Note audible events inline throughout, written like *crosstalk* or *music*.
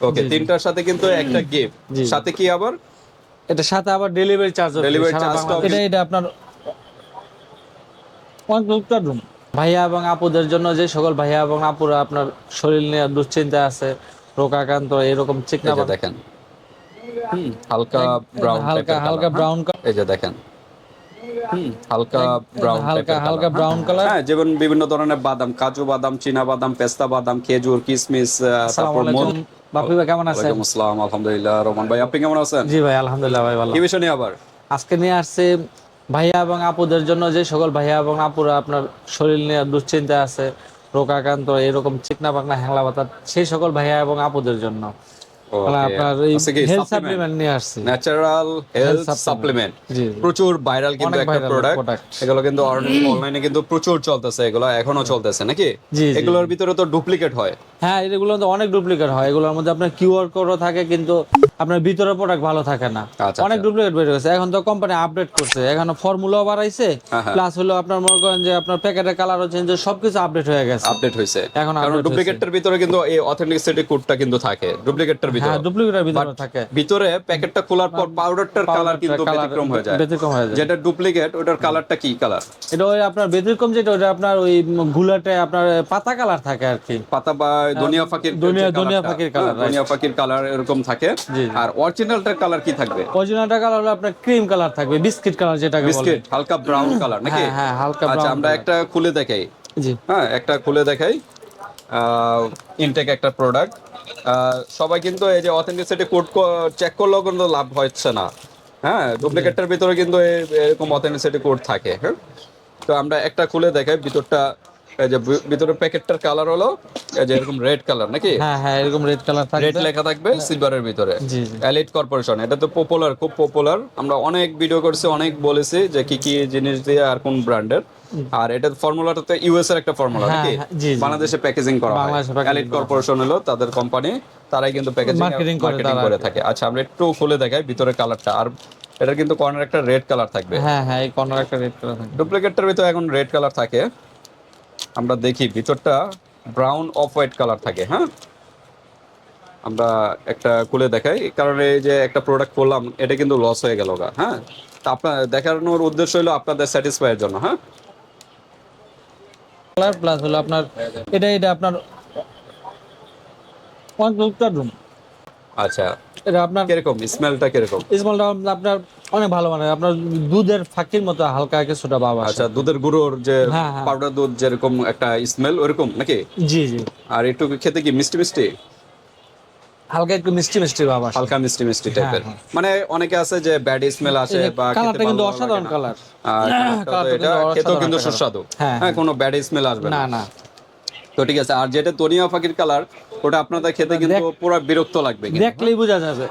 ওকে তিনটার সাথে কিন্তু একটা গিফট সাথে কি আবার? এটার সাথে আবার ডেলিভারি চার্জ charge এটা এটা আপনার অনেক রুম ভাইয়া এবং আপুদের জন্য যে সকল ভাইয়া এবং আপুরা আপনার শরীর নিয়ে দুশ্চিন্তা আছে রোগাক্রান্ত এরকম চিকনা দেখেন। হালকা ব্রাউন হালকা হালকা ব্রাউন এই যে দেখেন। হালকা ব্রাউন হালকা হালকা ব্রাউন কালার হ্যাঁ যেমন বিভিন্ন ধরনের বাদাম কাজু বাদাম চীনা বাদাম পেস্তা বাদাম খেজুর কিশমিশ তারপর বাপি ভাই কেমন আছেন? ওয়ালাইকুম আসসালাম আলহামদুলিল্লাহ রহমান ভাই আপনি কেমন আছেন? জি ভাই আলহামদুলিল্লাহ ভাই ভালো। কি বিষয় নিয়ে আবার? আজকে নিয়ে আসছে ভাইয়া এবং আপুদের জন্য যে সকল ভাইয়া এবং আপুরা আপনার শরীর নিয়ে দুশ্চিন্তা আছে রোগাক্রান্ত এরকম চিকনা পাকনা হ্যাংলা বাতা সেই সকল ভাইয়া এবং আপুদের জন্য। আপনার হেলথ সাপ্লিমেন্ট নিয়ে আসছি। ন্যাচারাল হেলথ সাপ্লিমেন্ট প্রচুর ভাইরাল কিন্তু একটা প্রোডাক্ট এগুলো কিন্তু অনলাইনে কিন্তু প্রচুর চলতেছে এগুলো এখনও চলতেছে নাকি? জি, জি। এগুলোর ভিতরে তো ডুপ্লিকেট হয়। হ্যাঁ এগুলো তো অনেক ডুপ্লিকেট হয়। এগুলোর মধ্যে আপনার কিউআর কোডও থাকে কিন্তু আপনার ভিতরে প্রোডাক্ট ভালো থাকে না। আচ্ছা, অনেক ডুপ্লিকেট বের হয়েছে। এখন তো কোম্পানি আপডেট করছে। এখন ফর্মুলাও বাড়াইছে। হ্যাঁ, হ্যাঁ। প্লাস হলো আপনার মনে করেন যে আপনার প্যাকেটের কালারও চেঞ্জ সবকিছু আপডেট হয়ে গেছে। আপডেট হয়েছে। এখন ডুপ্লিকেটের ভিতরে কিন্তু এই অথেন্টিসিটি কোডটা কিন্তু থাকে। ডুপ্লিকেটের ভিতরে। হ্যাঁ ডুপ্লিকেটের ভিতরে থাকে। ভিতরে প্যাকেটটা খোলার পর পাউডারটার কালার কিন্তু ব্যতিক্রম হয়ে যায়। ব্যতিক্রম হয়ে যায়। যেটা ডুপ্লিকেট ওটার কালারটা কি কালার এটা ওই আপনার ব্যতিক্রম যেটা ওটা আপনার ওই গুলাটে আপনার পাতা কালার থাকে আর কি। পাতা বা দুনিয়া ফাকির যে দুনিয়া- দুনিয়া ফাকির colour, হ্যাঁ, দুনিয়া ফাকির কালার এরকম থাকে। আর অরিজিনালটার কালার কি থাকবে? অরিজিনালটা কালার হলো আপনার ক্রিম কালার থাকবে বিস্কিট কালার যেটাকে বলে। বিস্কিট হালকা ব্রাউন কালার নাকি? হ্যাঁ হ্যাঁ হালকা আচ্ছা আমরা একটা খুলে দেখাই। জি। হ্যাঁ একটা খুলে দেখাই। ইনটেক একটা প্রোডাক্ট সবাই কিন্তু এই যে অথেন্টিসিটি কোড চেক করলেও কিন্তু লাভ হচ্ছে না। হ্যাঁ ডুপ্লিকেটের ভিতরে কিন্তু এরকম অথেন্টিসিটি কোড থাকে হ্যাঁ? তো আমরা একটা খুলে দেখাই ভিতরটা এই যে ভি- ভিতরের প্যাকেটটার কালার হলো এই যে এরকম রেড কালার নাকি? হ্যাঁ হ্যাঁ এরকম রেড কালার থাকবে। রেড লেখা থাকবে সিলভারের ভিতরে। জি জি। এলিট কর্পোরেশন এটা তো পপুলার খুব পপুলার আমরা অনেক ভিডিও করছি অনেক বলেছি যে কি কি জিনিস দিয়ে আর কোন ব্র্যান্ডের আর এটা ফর্মুলাটা তো ইউএস এর একটা ফর্মুলা হ্যাঁ, নাকি? হ্যাঁ। বাংলাদেশে প্যাকেজিং করা হয়। এলিট কর্পোরেশন হলো তাদের কোম্পানি তারাই কিন্তু প্যাকেজিং মার্কেটিং করে থাকে। আচ্ছা আমরা একটু খুলে দেখাই ভিতরে কালারটা আর এটা কিন্তু কর্নার একটা রেড কালার থাকবে। হ্যাঁ হ্যাঁ এই কর্নার একটা রেড কালার থাকবে। ডুপ্লিকেটটার ভিতরে এখন রেড কালার থাকে। আমরা দেখি ভিতরটা ব্রাউন অফ হোয়াইট কালার থাকে হ্যাঁ? আমরা একটা খুলে দেখাই। কারণ এই যে একটা প্রোডাক্ট করলাম এটা কিন্তু লস হয়ে গেল গা হ্যাঁ? তা আপনার দেখানোর উদ্দেশ্য হলো আপনাদের স্যাটিসফাইয়ের জন্য হ্যাঁ? কালার প্লাস হলো আপনার এটা এটা আপনার ওয়ান অনেক রুম আচ্ছা এটা আপনার কীরকম? স্মেলটা কীরকম? স্মেলটা আপনার অনেক ভালো মানে আপনার দুধের ফাঁকির মতো হালকা কিছুটা বাবা আচ্ছা দুধের গুঁড়োর যে হ্যাঁ, হ্যাঁ। পাউডার দুধ যেরকম একটা স্মেল ওরকম নাকি? জি জি। আর একটু খেতে কি মিষ্টি মিষ্টি? হালকা একটু মিষ্টি মিষ্টি বাবা হালকা মিষ্টি মিষ্টি টাইপের মানে অনেকে আছে যে ব্যাড স্মেল আসে বা কালারটা কিন্তু অসাধারণ কালার। এটা খেতেও কিন্তু সুস্বাদু। হ্যাঁ, হ্যাঁ কোনো ব্যাড স্মেল আসবে না। না না। তো ঠিক আছে আর যেটা তনিয়া ফাকির কালার ওটা আপনাদের খেতে কিন্তু পুরো বিরক্ত লাগবে দেখলেই বোঝা যাবে।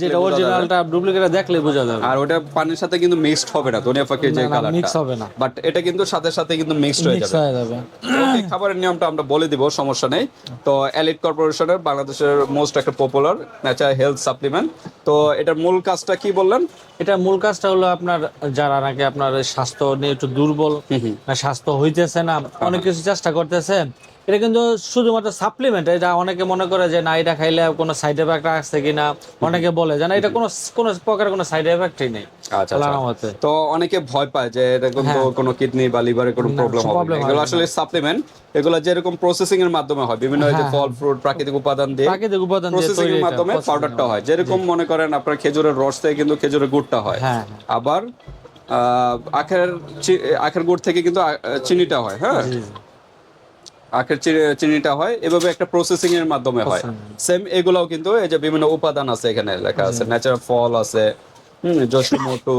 যেটা অরিজিনালটা ডুপ্লিকেট দেখলেই বোঝা যাবে। আর ওটা পানির সাথে কিন্তু মিক্সড হবে না ফাকির যে কালারটা মিক্স হবে না। বাট এটা কিন্তু সাথে সাথে কিন্তু মিক্সড হয়ে যাবে। হয়ে খাবারের নিয়মটা আমরা বলে দিব সমস্যা নেই। তো এলিট কর্পোরেশনের বাংলাদেশের মোস্ট একটা পপুলার হেলথ সাপ্লিমেন্ট তো এটার মূল কাজটা কি বললেন? এটা মূল কাজটা হলো আপনার যারা নাকি আপনার স্বাস্থ্য নিয়ে একটু দুর্বল স্বাস্থ্য হইতেছে না অনেক কিছু চেষ্টা করতেছে এটা কিন্তু শুধুমাত্র সাপ্লিমেন্ট এটা অনেকে মনে করে যে না এটা খাইলে কোনো সাইড এফেক্ট আসছে কিনা অনেকে বলে যে না এটা কোনো কোনো প্রকার কোনো সাইড এফেক্টই নেই আচ্ছা আচ্ছা। তো অনেকে ভয় পায় যে এটা কিন্তু কোনো কিডনি বা লিভারে কোনো প্রবলেম হবে এগুলো আসলে সাপ্লিমেন্ট এগুলো যেরকম প্রসেসিং এর মাধ্যমে হয় বিভিন্ন যে ফল ফ্রুট প্রাকৃতিক উপাদান দিয়ে প্রাকৃতিক উপাদান দিয়ে প্রসেসিং এর মাধ্যমে পাউডারটা হয়। যেরকম মনে করেন আপনার খেজুরের রস থেকে কিন্তু খেজুরের গুড়টা হয়। হ্যাঁ। আবার আহ, আখের আখের গুড় থেকে কিন্তু চিনিটা হয় হ্যাঁ। আখের চিনিটা হয় এভাবে একটা প্রসেসিং এর মাধ্যমে হয়। সেম এগুলাও কিন্তু এই যে বিভিন্ন উপাদান আছে এখানে লেখা আছে। ন্যাচারাল ফল আছে জসমটু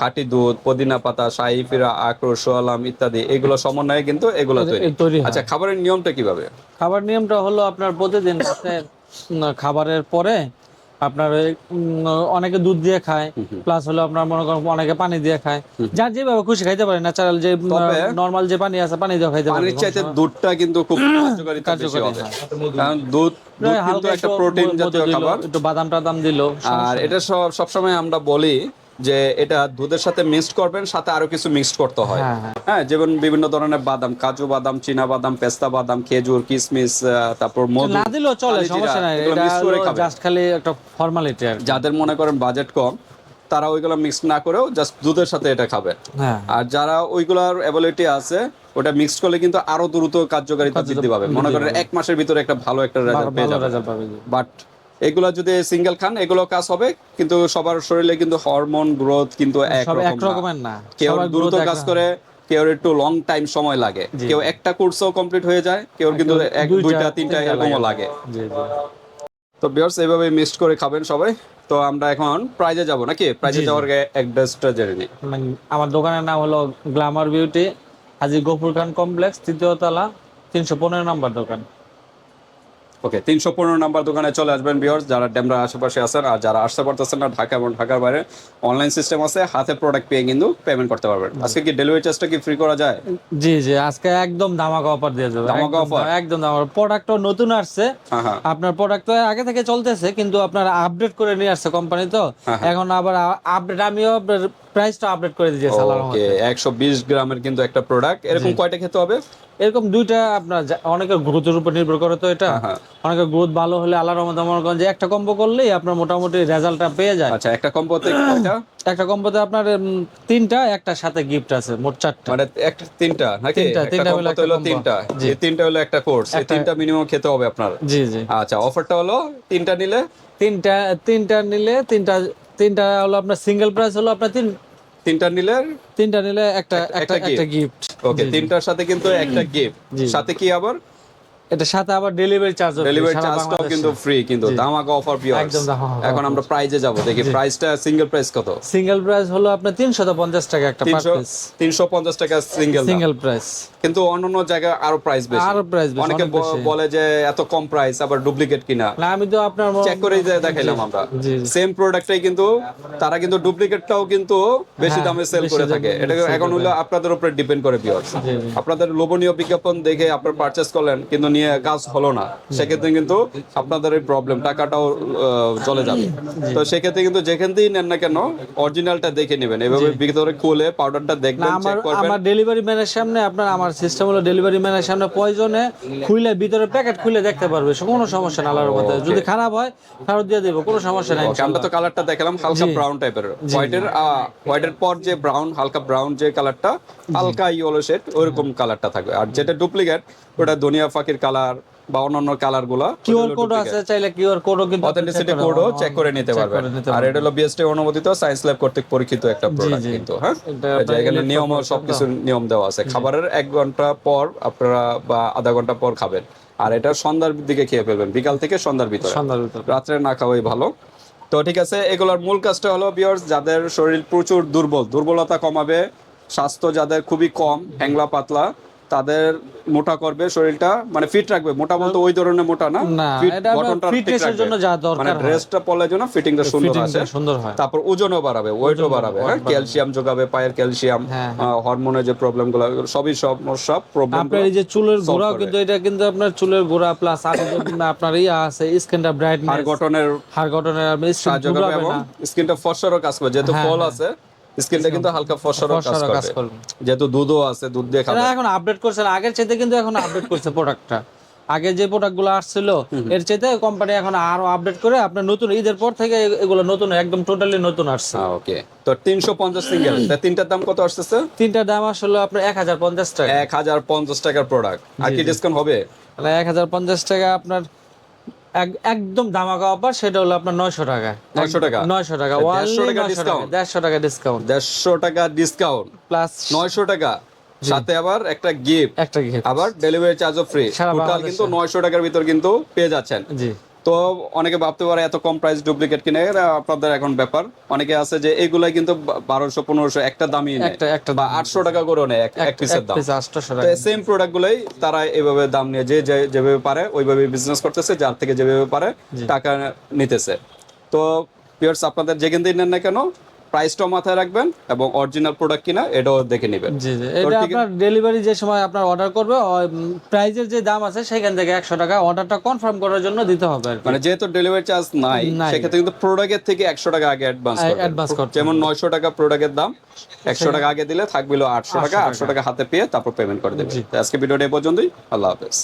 খাঁটি দুধ পুদিনা পাতা শাহি ফিরা আখরোট সোয়ালাম ইত্যাদি। এগুলো সমন্বয়ে কিন্তু এগুলো তৈরি। আচ্ছা খাবারের নিয়মটা কীভাবে? খাবার নিয়মটা হলো আপনার প্রতিদিন রাতে, খাবারের পরে আপনার অনেকে দুধ দিয়ে খায় প্লাস হলো আপনার মনে করেন অনেকে পানি দিয়ে খায়। যার যেভাবে খুশি খাইতে পারে ন্যাচারাল যে নর্মাল যে পানি আছে পানি দিয়ে খাইতে পারে। পানির চাইতে দুধটা কিন্তু খুব *coughs* কার্যকরী, হ্যাঁ। কারণ দুধ হালকা একটা প্রোটিন জাতীয় খাবার। একটু বাদাম টাদাম দিল আর এটা সব সবসময় আমরা বলি যে এটা দুধের সাথে মিক্সড করবেন সাথে আরও কিছু মিক্সড করতে হয়। হ্যাঁ, হ্যাঁ। হ্যাঁ যেমন বিভিন্ন ধরনের বাদাম কাজু বাদাম চীনা বাদাম পেস্তা বাদাম খেজুর কিশমিশ তারপর মধু না দিলেও চলে সমস্যা নাই। এটা। জাস্ট খালি একটা ফর্মালিটি আর যাদের মনে করেন বাজেট কম তারা ওইগুলো মিক্স না করেও জাস্ট দুধের সাথে এটা খাবে হ্যাঁ। আর যারা ওইগুলার অ্যাবিলিটি আছে ওটা মিক্স করলে কিন্তু আরও দ্রুত কার্যকারিতা বৃদ্ধি পাবে। মনে করেন এক মাসের ভিতরে একটা ভালো একটা রেজাল্ট পেয়ে যাবে বাট এগুলা যদি সিঙ্গেল খান এগুলো কাজ হবে কিন্তু সবার শরীরে কিন্তু হরমোন গ্রোথ কিন্তু না। কেউ দ্রুত কাজ করে কেউ একটু লং টাইম সময় লাগে। কেউ একটা কোর্সও কমপ্লিট হয়ে যায় কেউ কিন্তু এক দুইটা, তিনটা এরকমও লাগে। তো বিয়ার্স এইভাবে মিক্সড করে খাবেন সবাই। তো আমরা এখন প্রাইজে যাব নাকি? প্রাইজে যাওয়ার আগে অ্যাড্রেসটা জেনে নিই আমার দোকানের নাম হলো glamour beauty Haji Gafur Khan complex তৃতীয় তলা তিনশো পনেরো নম্বর দোকান। ওকে তিনশো পনেরো নাম্বার দোকানে চলে আসবেন বিয়ার্স যারা ডেমরা আশেপাশে আছেন আর যারা আসতে পারতেছেন না ঢাকা এবং ঢাকার বাইরে অনলাইন সিস্টেম আছে হাতে প্রোডাক্ট পেয়ে কিন্তু পেমেন্ট করতে পারবেন। আজকে কি ডেলিভারি চার্জটা কি ফ্রি করা যায়? জি জি আজকে একদম ধামাকা অফার দিয়ে যাবে ধামাকা একদম- offer? একদম ধামাকা প্রোডাক্টও নতুন আসছে। হ্যাঁ হ্যাঁ। আপনার প্রোডাক্ট তো আগে থেকে চলতেছে কিন্তু আপনার আপডেট করে নিয়ে আসছে কোম্পানি তো। হ্যাঁ, এখন আবার আপডেট আমিও প্রাইসটা আপডেট করে দিয়েছি ওকে রহমতে। একশো বিশ গ্রামের কিন্তু একটা প্রোডাক্ট এরকম কয়টা খেতে হবে? এরকম দুইটা আপনার অনেকের গ্রোথের উপর নির্ভর করে তো এটা। হ্যাঁ। অনেকের গ্রোথ ভালো হলে আল্লাহর রহমতে একটা কম্বো করলেই আপনার মোটামুটি রেজাল্টটা পেয়ে যায়। আচ্ছা একটা কম্বোতে কয়টা? একটা কম্বোতে আপনার তিনটা একটার সাথে গিফট আছে মোট চারটা। মানে একটা তিনটা নাকি? তিনটা, তিনটা হলো একটা হলো তিনটা। এই তিনটা হলো একটা কোর্স এই তিনটা মিনিমাম খেতে হবে আপনার। জি জি। আচ্ছা অফারটা হলো তিনটা নিলে? তিনটা তিনটা নিলে তিনটা তিনটা হলো আপনার সিঙ্গেল প্রাইস হলো আপনার তিন তিনটা নিলে? তিনটা নিলে একটা একটা গিফট ওকে তিনটার সাথে কিন্তু একটা গিফট সাথে কি আবার? এটা সাথে আবার ডেলিভারি চার্জ ডেলিভারি চার্জটাও কিন্তু ফ্রি কিন্তু ধামাকা অফার পিওর একদম এখন আমরা প্রাইজে যাব দেখি প্রাইসটা সিঙ্গেল প্রাইস কত? সিঙ্গেল প্রাইস হলো আপনার তিনশত পঞ্চাশ টাকা একটা পার পিস তিনশো পঞ্চাশ টাকা সিঙ্গেল সিঙ্গেল প্রাইস কিন্তু অন্যান্য জায়গায় আরও প্রাইস বেশি। আরও প্রাইস বেশি অনেকে। বলে যে এত কম প্রাইস আবার ডুপ্লিকেট কিনা। না আমি তো আপনার চেক করেই যে দেখাইলাম আমরা। সেম প্রোডাক্টটাই কিন্তু তারা কিন্তু ডুপ্লিকেটটাও কিন্তু বেশি দামে সেল করে থাকে। এটা এখন হলো আপনাদের উপরে ডিপেন্ড করে জি। আপনাদের লোভনীয় বিজ্ঞাপন দেখে আপনার পারচেস করলেন কিন্তু নিয়ে কাজ হলো না। সেক্ষেত্রে কিন্তু আপনাদের এই প্রবলেম টাকাটাও চলে যাবে। তো সেক্ষেত্রে কিন্তু যেখান থেকেই নেন না কেন অরিজিনালটা দেখে নেবেন। এভাবে ভিতরে খুলে পাউডারটা দেখবেন চেক করবেন। আমার ডেলিভারি ম্যানের সামনে আপনার আমার সিস্টেম হলো ডেলিভারি ম্যানের সামনে প্রয়োজনে খুলে ভিতরে প্যাকেট খুলে দেখতে পারবে কোনো সমস্যা না আলার মধ্যে যদি খারাপ হয় ফেরত দিয়ে দেবো কোনো সমস্যা নাই আমরা তো কালারটা দেখালাম হালকা ব্রাউন টাইপের হোয়াইটের হোয়াইটের পর যে ব্রাউন হালকা ব্রাউন যে কালারটা হালকা ইয়েলো শেড ওইরকম কালারটা থাকবে। আর যেটা ডুপ্লিকেট ওটা দুনিয়া ফাকির কালার বা অন্যান্য কালারগুলা কিউআর কোড আছে চাইলে কিউআর কোডও কিন্তু অথেন্টিসিটি কোডও চেক করে নিতে পারবেন। আর এটা হলো বিএসটি অনুমোদিত সায়েন্স ল্যাব কর্তৃক পরীক্ষিত একটা প্রোডাক্ট কিন্তু হ্যাঁ? এখানে নিয়ম সবকিছু নিয়ম দেওয়া আছে। খাবারের এক ঘণ্টা পর আপনারা বা আধা ঘণ্টা পর খাবেন। আর এটা সন্ধ্যার দিকে খেয়ে ফেলবেন বিকাল থেকে সন্ধ্যার ভিতরে। সন্ধ্যার ভিতরে। রাত্রে না খাওয়াই ভালো। তো ঠিক আছে এগুলোর মূল কাজটা হলো বিয়ার্স যাদের শরীর প্রচুর দুর্বল দুর্বলতা কমাবে স্বাস্থ্য যাদের খুবই কম হ্যাংলা পাতলা তাদের মোটা করবে শরীরটা মানে ফিট রাখবে। মোটা বলতে ওই ধরনের মোটা না। রাখবে। জন্য যা দরকার মানে ড্রেসটা পরলে জন্য ফিটিংটা সুন্দর আসে। সুন্দর হয়। তারপর ওজনও বাড়াবে ওয়েটও বাড়াবে হ্যাঁ? ক্যালসিয়াম যোগাবে পায়ের ক্যালসিয়াম হ্যাঁ, হরমোনের যে প্রবলেমগুলো সবই সব সব প্রবলেম আপনার এই যে চুলের করে। কিন্তু এটা কিন্তু আপনার চুলের গোড়া প্লাস আপনার ইয়া আছে স্কিনটা ব্রাইটনেস গঠনের হাড় গঠনের স্কিন করবে এবং স্কিনটা ফসরও কাজ করবে। যেহেতু ফল আছে স্কিনটা কিন্তু হালকা ফসরও কাজ করবে। যেহেতু দুধও আছে দুধ দিয়ে খাবে। এখন আপডেট করছে আগের চাইতে কিন্তু এখন আপডেট করছে প্রোডাক্টটা আগে যে প্রোডাক্টগুলো আসছিল এর চাইতে কোম্পানি এখন আরও আপডেট করে আপনার নতুন ঈদের পর থেকে এগুলো নতুন একদম টোটালি নতুন আসছে। ওকে তো তিনশো পঞ্চাশ সিঙ্গেল তিনটার দাম কত আসতেছে? তিনটা দাম আসলে আপনার এক হাজার পঞ্চাশ টাকা। এক হাজার পঞ্চাশ টাকার প্রোডাক্ট আর কি ডিসকাউন্ট হবে? হাজার পঞ্চাশ টাকা আপনার একদম দামাকা অফার সেটা হলো আপনার নয়শো টাকা। 900 টাকা? নয়শো টাকা। দেড়শো টাকা 900 discount? দেড়শো টাকা ডিসকাউন্ট দেড়শো টাকা ডিসকাউন্ট প্লাস নয়শো টাকা। সাথে আবার একটা গিফট একটা গিফট আবার ডেলিভারি চার্জও ফ্রি টোটাল কিন্তু নয়শো টাকার ভিতর কিন্তু পেয়ে যাচ্ছেন। জি। তো অনেকে ভাবতে পারে এত কম প্রাইস ডুপ্লিকেট কিনে আপনাদের এখন ব্যাপার। অনেকে আছে যে এগুলাই কিন্তু বারোশো পনেরোশো একটা দামই একটা বা আটশো টাকা করে নেয় এক- পিসের দাম। সেম প্রোডাক্ট গুলাই তারা এভাবে দাম নিয়ে যে যে- যেভাবে পারে ওইভাবে বিজনেস করতেছে যার থেকে যেভাবে পারে টাকা নিতেছে। তো পিয়ার্স আপনাদের যেখান থেকে নেন না কেন প্রাইসটাও মাথায় রাখবেন এবং অরিজিনাল প্রোডাক্ট কিনা এটাও দেখে নেবেন। জি জি। এটা আপনার ডেলিভারি যে সময় আপনার অর্ডার করবে প্রাইজের যে দাম আছে সেখান থেকে একশো টাকা অর্ডারটা কনফার্ম করার জন্য দিতে হবে মানে যেহেতু ডেলিভারি চার্জ নাই। সেক্ষেত্রে কিন্তু প্রোডাক্টের থেকে একশো টাকা আগে অ্যাডভান্স advance করতে যেমন নয়শো টাকা প্রোডাক্টের দাম একশো টাকা আগে দিলে থাকবে আটশো টাকা আটশো টাকা। হাতে পেয়ে তারপর পেমেন্ট করে দেবে আজকে ভিডিওটা এই পর্যন্তই। আল্লাহ হাফেজ।